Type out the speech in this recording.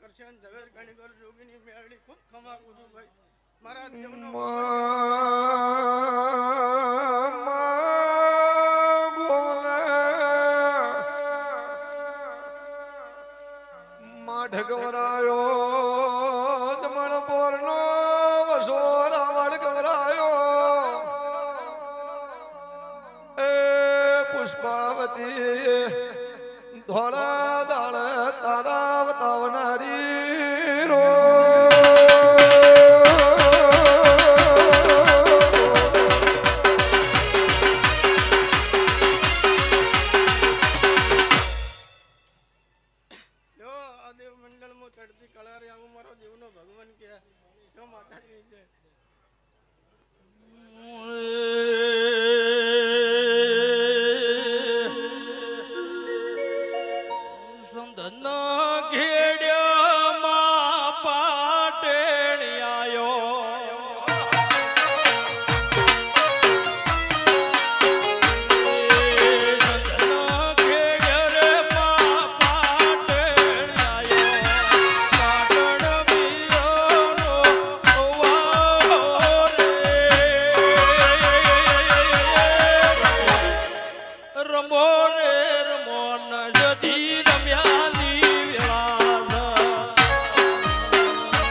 કરશે ઝવેર કણીકર જોગીની મેળડી ખૂબ ખમાકું છું ભાઈ. મારા દેવનો ઢગવરાયો મણપોર નો વસો રાવણ ગવરાયો. એ પુષ્પાવતી ધોળા પલારે આવું મારો જીવનો ભગવાન કે જો માતાજી છે. ધન ઘે